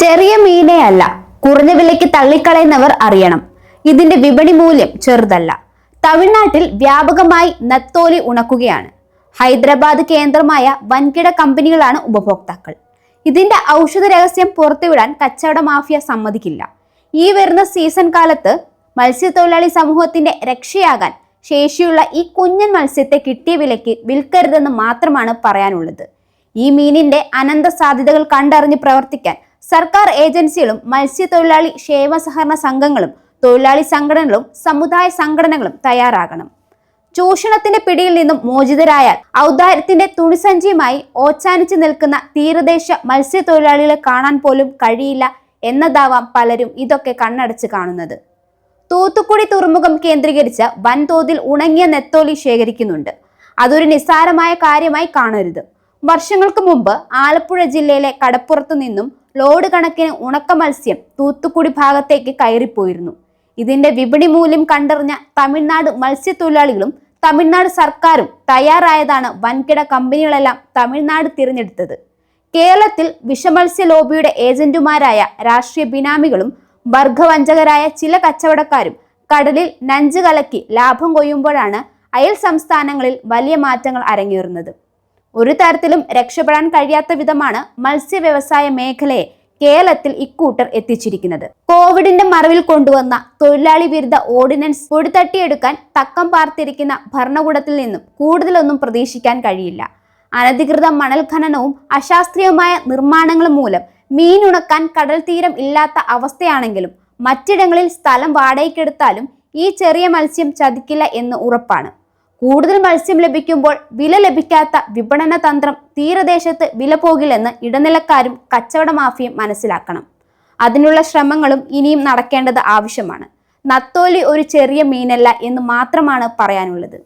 ചെറിയ മീനെ അല്ല കുറഞ്ഞ വിലയ്ക്ക് തള്ളിക്കളയുന്നവർ അറിയണം. ഇതിന്റെ വിപണി മൂല്യം ചെറുതല്ല. തമിഴ്നാട്ടിൽ വ്യാപകമായി നത്തോലി ഉണക്കുകയാണ്. ഹൈദരാബാദ് കേന്ദ്രമായ വൻകിട കമ്പനികളാണ് ഉപഭോക്താക്കൾ. ഇതിന്റെ ഔഷധ രഹസ്യം പുറത്തുവിടാൻ കച്ചവട മാഫിയ സമ്മതിക്കില്ല. ഈ വരുന്ന സീസൺ കാലത്ത് മത്സ്യത്തൊഴിലാളി സമൂഹത്തിന്റെ രക്ഷയാകാൻ ശേഷിയുള്ള ഈ കുഞ്ഞൻ മത്സ്യത്തെ കിട്ടിയ വിലയ്ക്ക് വിൽക്കരുതെന്ന് മാത്രമാണ് പറയാനുള്ളത്. ഈ മീനിന്റെ അനന്ത സാധ്യതകൾ കണ്ടറിഞ്ഞ് പ്രവർത്തിക്കാൻ സർക്കാർ ഏജൻസികളും മത്സ്യത്തൊഴിലാളി ക്ഷേമ സഹകരണ സംഘങ്ങളും തൊഴിലാളി സംഘടനകളും സമുദായ സംഘടനകളും തയ്യാറാകണം. ചൂഷണത്തിന്റെ പിടിയിൽ നിന്നും മോചിതരായാൽ ഔദാര്യത്തിന്റെ തുണിസഞ്ചിയുമായി ഓച്ചാനിച്ച് നിൽക്കുന്ന തീരദേശ മത്സ്യത്തൊഴിലാളികളെ കാണാൻ പോലും കഴിയില്ല എന്നതാവാം പലരും ഇതൊക്കെ കണ്ണടച്ച് കാണുന്നത്. തൂത്തുക്കുടി തുറമുഖം കേന്ദ്രീകരിച്ച് വൻതോതിൽ ഉണങ്ങിയ നെത്തോലി ശേഖരിക്കുന്നുണ്ട്. അതൊരു നിസ്സാരമായ കാര്യമായി കാണരുത്. വർഷങ്ങൾക്ക് മുമ്പ് ആലപ്പുഴ ജില്ലയിലെ കടപ്പുറത്തു നിന്നും ലോഡ് കണക്കിന് ഉണക്ക മത്സ്യം തൂത്തുക്കുടി ഭാഗത്തേക്ക് കയറിപ്പോയിരുന്നു. ഇതിന്റെ വിപണി മൂല്യം കണ്ടറിഞ്ഞ തമിഴ്നാട് മത്സ്യത്തൊഴിലാളികളും തമിഴ്നാട് സർക്കാരും തയ്യാറായതാണ് വൻകിട കമ്പനികളെല്ലാം തമിഴ്നാട് തിരഞ്ഞെടുത്തത്. കേരളത്തിൽ വിഷമത്സ്യ ലോബിയുടെ ഏജന്റുമാരായ രാഷ്ട്രീയ ബിനാമികളും വർഗവഞ്ചകരായ ചില കച്ചവടക്കാരും കടലിൽ നഞ്ച് കലക്കി ലാഭം കൊയ്യുമ്പോഴാണ് അയൽ സംസ്ഥാനങ്ങളിൽ വലിയ മാറ്റങ്ങൾ അരങ്ങേറുന്നത്. ഒരു തരത്തിലും രക്ഷപ്പെടാൻ കഴിയാത്ത വിധമാണ് മത്സ്യ വ്യവസായ മേഖലയെ കേരളത്തിൽ ഇക്കൂട്ടർ എത്തിച്ചിരിക്കുന്നത്. കോവിഡിന്റെ മറവിൽ കൊണ്ടുവന്ന തൊഴിലാളി വിരുദ്ധ ഓർഡിനൻസ് പൊടിത്തട്ടിയെടുക്കാൻ തക്കം പാർത്തിരിക്കുന്ന ഭരണകൂടത്തിൽ നിന്നും കൂടുതലൊന്നും പ്രതീക്ഷിക്കാൻ കഴിയില്ല. അനധികൃത മണൽ ഖനനവും അശാസ്ത്രീയമായ നിർമ്മാണങ്ങളും മൂലം മീനുണക്കാൻ കടൽ തീരം ഇല്ലാത്ത അവസ്ഥയാണെങ്കിലും മറ്റിടങ്ങളിൽ സ്ഥലം വാടകയ്ക്കെടുത്താലും ഈ ചെറിയ മത്സ്യം ചതിക്കില്ല എന്ന് ഉറപ്പാണ്. കൂടുതൽ മത്സ്യം ലഭിക്കുമ്പോൾ വില ലഭിക്കാത്ത വിപണന തന്ത്രം തീരദേശത്ത് വില പോകില്ലെന്ന് ഇടനിലക്കാരും കച്ചവട മാഫിയും മനസ്സിലാക്കണം. അതിനുള്ള ശ്രമങ്ങളും ഇനിയും നടക്കേണ്ടത് ആവശ്യമാണ്. നത്തോലി ഒരു ചെറിയ മീനല്ല എന്ന് മാത്രമാണ് പറയാനുള്ളത്.